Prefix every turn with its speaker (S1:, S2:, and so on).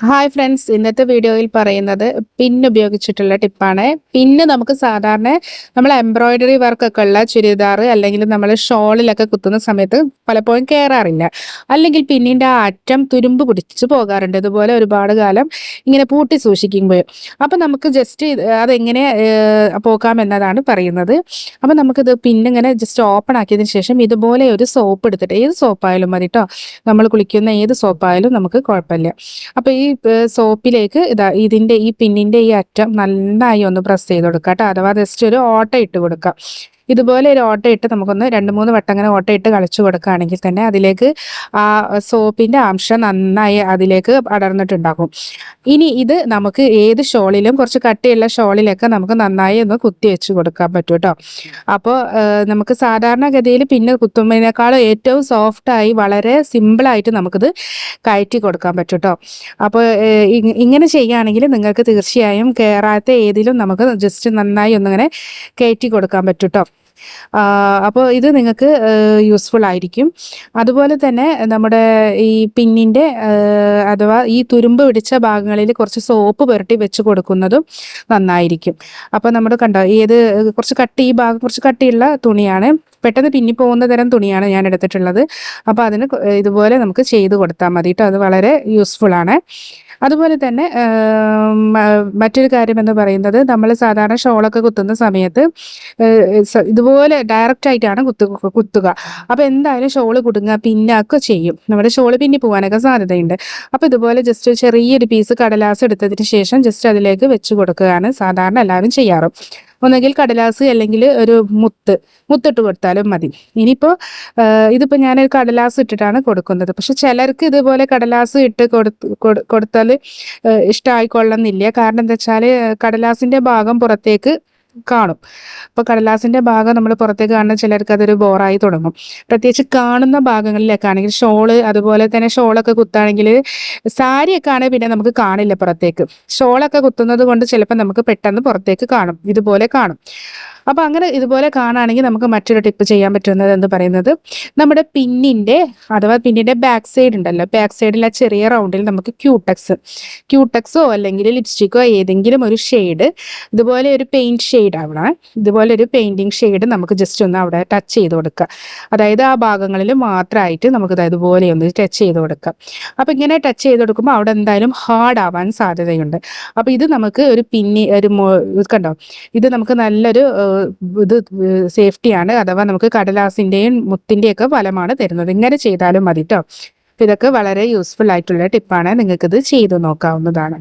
S1: Hi friends ഇന്നത്തെ വീഡിയോയിൽ പറയുന്നത് പിൻ ഉപയോഗിച്ചിട്ടുള്ള ടിപ്പാണ് പിന്ന് നമുക്ക് സാധാരണ നമ്മൾ എംബ്രോയിഡറി വർക്കൊക്കെ ഉള്ള ചുരിദാർ അല്ലെങ്കിൽ നമ്മൾ ഷോളിലൊക്കെ കുത്തുന്ന സമയത്ത് പലപ്പോഴും കയറാറില്ല അല്ലെങ്കിൽ പിന്നിന്റെ ആ അറ്റം തുരുമ്പ് പിടിച്ച് പോകാറുണ്ട്. ഇതുപോലെ ഒരുപാട് കാലം ഇങ്ങനെ പൂട്ടി സൂക്ഷിക്കുമ്പോൾ. അപ്പം നമുക്ക് ജസ്റ്റ് അതെങ്ങനെ പോക്കാമെന്നതാണ് പറയുന്നത്. അപ്പം നമുക്കിത് പിന്നിങ്ങനെ ജസ്റ്റ് ഓപ്പൺ ആക്കിയതിന് ശേഷം ഇതുപോലെ ഒരു സോപ്പ് എടുത്തിട്ട് ഏത് സോപ്പായാലും മതി കേട്ടോ നമ്മൾ കുളിക്കുന്ന ഏത് സോപ്പായാലും നമുക്ക് കുഴപ്പമില്ല. അപ്പോൾ ഈ സോപ്പിലേക്ക് ഇതാ ഇതിന്റെ ഈ പിന്നിന്റെ ഈ അറ്റം നന്നായി ഒന്ന് പ്രസ് ചെയ്ത് കൊടുക്കുക കേട്ടോ അഥവാ ജസ്റ്റ് ഒരു ഓട്ട ഇട്ട് കൊടുക്കാം. ഇതുപോലെ ഒരു ഓട്ടയിട്ട് നമുക്കൊന്ന് രണ്ട് മൂന്ന് വട്ടം അങ്ങനെ ഓട്ടയിട്ട് കളിച്ചു കൊടുക്കുകയാണെങ്കിൽ തന്നെ അതിലേക്ക് ആ സോപ്പിന്റെ അംശം നന്നായി അതിലേക്ക് അടർന്നിട്ടുണ്ടാകും. ഇനി ഇത് നമുക്ക് ഏത് ഷോളിലും കുറച്ച് കട്ടിയുള്ള ഷോളിലൊക്കെ നമുക്ക് നന്നായി ഒന്ന് കുത്തി വെച്ച് കൊടുക്കാൻ പറ്റും കേട്ടോ അപ്പോൾ നമുക്ക് സാധാരണഗതിയിൽ പിന്നെ കുത്തുമ്പതിനേക്കാളും ഏറ്റവും സോഫ്റ്റായി വളരെ സിമ്പിളായിട്ട് നമുക്കിത് കയറ്റി കൊടുക്കാൻ പറ്റും കേട്ടോ അപ്പോൾ ഇങ്ങനെ ചെയ്യുകയാണെങ്കിൽ നിങ്ങൾക്ക് തീർച്ചയായും കയറാത്ത ഏതിലും നമുക്ക് ജസ്റ്റ് നന്നായി ഒന്നിങ്ങനെ കയറ്റി കൊടുക്കാൻ പറ്റും കേട്ടോ അപ്പോൾ ഇത് നിങ്ങൾക്ക് യൂസ്ഫുൾ ആയിരിക്കും. അതുപോലെ തന്നെ നമ്മുടെ ഈ പിന്നിന്റെ അഥവാ ഈ തുരുമ്പ് പിടിച്ച ഭാഗങ്ങളിൽ കുറച്ച് സോപ്പ് പുരട്ടി വെച്ച് കൊടുക്കുന്നതും നന്നായിരിക്കും. അപ്പോൾ നമ്മൾ കണ്ടോ ഏത് കുറച്ച് കട്ടി ഈ ഭാഗം കുറച്ച് കട്ടിയുള്ള തുണിയാണ്. പെട്ടെന്ന് പിന്നി പോകുന്ന തരം തുണിയാണ് ഞാൻ എടുത്തിട്ടുള്ളത്. അപ്പോൾ അതിന് ഇതുപോലെ നമുക്ക് ചെയ്ത് കൊടുത്താൽ മതി കേട്ടോ അത് വളരെ യൂസ്ഫുൾ ആണ്. അതുപോലെ തന്നെ മറ്റൊരു കാര്യം എന്ന് പറയുന്നത് നമ്മൾ സാധാരണ ഷോളൊക്കെ കുത്തുന്ന സമയത്ത് ഇതുപോലെ ഡയറക്റ്റ് ആയിട്ടാണ് കുത്തു കുത്തുക. അപ്പോൾ എന്തായാലും ഷോൾ കുടുങ്ങുക പിന്നാക്കുക ചെയ്യും. നമ്മുടെ ഷോൾ പിന്നി പോകാനൊക്കെ സാധ്യതയുണ്ട്. അപ്പോൾ ഇതുപോലെ ജസ്റ്റ് ചെറിയൊരു പീസ് കടലാസ് എടുത്തതിന് ശേഷം ജസ്റ്റ് അതിലേക്ക് വെച്ച് കൊടുക്കുകയാണ് സാധാരണ എല്ലാവരും ചെയ്യാറ്. ഒന്നുകിൽ കടലാസ് അല്ലെങ്കിൽ ഒരു മുത്ത് മുത്തിട്ട് കൊടുത്താലും മതി. ഇനിയിപ്പോൾ ഇതിപ്പോൾ ഞാൻ കടലാസ് ഇട്ടിട്ടാണ് കൊടുക്കുന്നത്. പക്ഷെ ചിലർക്ക് ഇതുപോലെ കടലാസ് ഇട്ട് കൊടുത്ത് കൊടു- കൊടുത്താൽ ഇഷ്ടമായിക്കൊള്ളുന്നില്ല കാരണം എന്താ വെച്ചാൽ കടലാസിന്റെ ഭാഗം പുറത്തേക്ക് കാണും. അപ്പോൾ കടലാസിന്റെ ഭാഗം നമ്മൾ പുറത്തേക്ക് കാണുന്ന ചിലർക്ക് അതൊരു ബോറായി തുടങ്ങും. പ്രത്യേകിച്ച് കാണുന്ന ഭാഗങ്ങളിലൊക്കെ ആണെങ്കിൽ ഷോൾ അതുപോലെ തന്നെ ഷോളൊക്കെ കുത്താണെങ്കിൽ സാരിയൊക്കെ ആണെങ്കിൽ പിന്നെ നമുക്ക് കാണില്ല പുറത്തേക്ക്. ഷോളൊക്കെ കുത്തുന്നത് കൊണ്ട് ചിലപ്പോൾ നമുക്ക് പെട്ടെന്ന് പുറത്തേക്ക് കാണും. ഇതുപോലെ കാണും. അപ്പോൾ അങ്ങനെ ഇതുപോലെ കാണുകയാണെങ്കിൽ നമുക്ക് മറ്റൊരു ടിപ്പ് ചെയ്യാൻ പറ്റുന്നത് എന്ന് പറയുന്നത് നമ്മുടെ പിന്നിന്റെ അഥവാ പിന്നിന്റെ ബാക്ക് സൈഡ് ഉണ്ടല്ലോ. ബാക്ക് സൈഡിൽ ആ ചെറിയ റൗണ്ടിൽ നമുക്ക് ക്യൂട്ടക്സ് ക്യൂട്ടക്സോ അല്ലെങ്കിൽ ലിപ്സ്റ്റിക്കോ ഏതെങ്കിലും ഒരു ഷെയ്ഡ് ഇതുപോലെ ഒരു പെയിന്റ് ഷെയ്ഡ് ആവണം. ഇതുപോലെ ഒരു പെയിന്റിങ് ഷെയ്ഡ് നമുക്ക് ജസ്റ്റ് ഒന്ന് അവിടെ ടച്ച് ചെയ്ത് കൊടുക്കുക. അതായത് ആ ഭാഗങ്ങളിൽ മാത്രമായിട്ട് നമുക്ക് ഇതുപോലെ ഒന്ന് ടച്ച് ചെയ്ത് കൊടുക്കാം അപ്പോൾ ഇങ്ങനെ ടച്ച് ചെയ്ത് കൊടുക്കുമ്പോൾ അവിടെ എന്തായാലും ഹാർഡ് ആവാൻ സാധ്യതയുണ്ട്. അപ്പോൾ ഇത് നമുക്ക് ഒരു പിന്നി ഒരു കണ്ടോ? ഇത് നമുക്ക് നല്ലൊരു ഇത് സേഫ്റ്റിയാണ് അഥവാ നമുക്ക് കടലാസിന്റെയും മുത്തിന്റെയൊക്കെ ഫലമാണ് തരുന്നത്. ഇങ്ങനെ ചെയ്താലും മതി കേട്ടോ ഇതൊക്കെ വളരെ യൂസ്ഫുൾ ആയിട്ടുള്ള ടിപ്പാണ്. നിങ്ങൾക്കിത് ചെയ്തു നോക്കാവുന്നതാണ്.